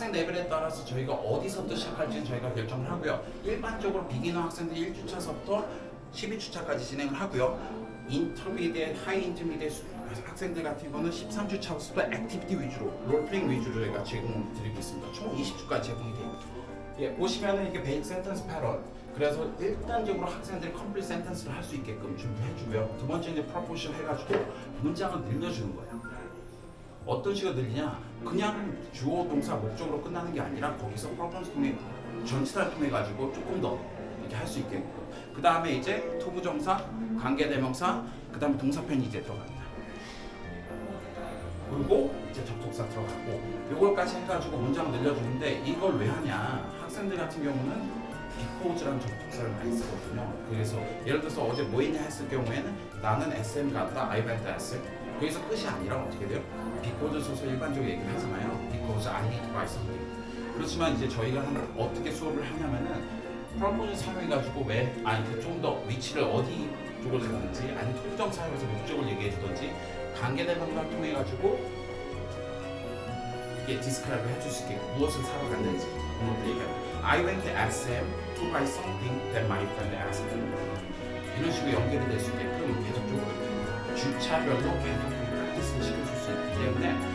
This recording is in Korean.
학생 레벨에 따라서 저희가 어디서부터 시작할지는 저희가 결정을 하고요. 일반적으로 비기너 학생들 1주차서부터 12주차까지 진행을 하고요. 인터미디에, 하이 인터미디에 학생들 같은 경우는 13주차 부터 액티비티 위주로, 롤플레잉 위주로 저희가 제공을 드리고 있습니다. 총 20주까지 제공이 돼요. 예, 보시면은 이게 베이직 센텐스 패런. 그래서 일단적으로 학생들이 컴플릿 센텐스를 할 수 있게끔 준비해주고요. 두 번째 이제 프로포션 해가지고 문장을 늘려주는 거예요. 어떤 식으로 늘리냐? 그냥 주어 동사 목적으로 끝나는 게 아니라 거기서 프로포션 통해 전치사를 통해 가지고 조금 더 이렇게 할 수 있게끔. 그 다음에 이제 토부정사, 관계대명사, 그 다음에 동사편이 이제 들어갑니다. 그리고 이제 접속사 들어가고 요걸까지 해가지고 문장 늘려주는데 이걸 왜 하냐 학생들 같은 경우는 비코즈라는 접속사를 많이 쓰거든요. 그래서 예를 들어서 어제 뭐 했냐 했을 경우에는 나는 SM 갔다 I went to SM 거기서 끝이 아니라 어떻게 돼요? 비코즈 써서 일반적으로 얘기를 하잖아요. because I need to buy something. 그렇지만 이제 저희가 한- 어떻게 수업을 하냐면은 프로포즈 사용해가지고 왜 아니 그좀더 위치를 어디 쪽을 가는지 아니 특정 사용해서 목적을 얘기해 주든지 관계대명사를 통해 가지고 이게 디스크라이브 해줄 수 있게 무엇을 사러 갔는지 그런 것들 I went to SM to buy something that my friend asked me 이런 식으로 연결이 될 수 있게끔 계속적으로 이렇게 주차별로 계속 프랙티스를 시켜줄 수 있기 때문에 학생들이 이제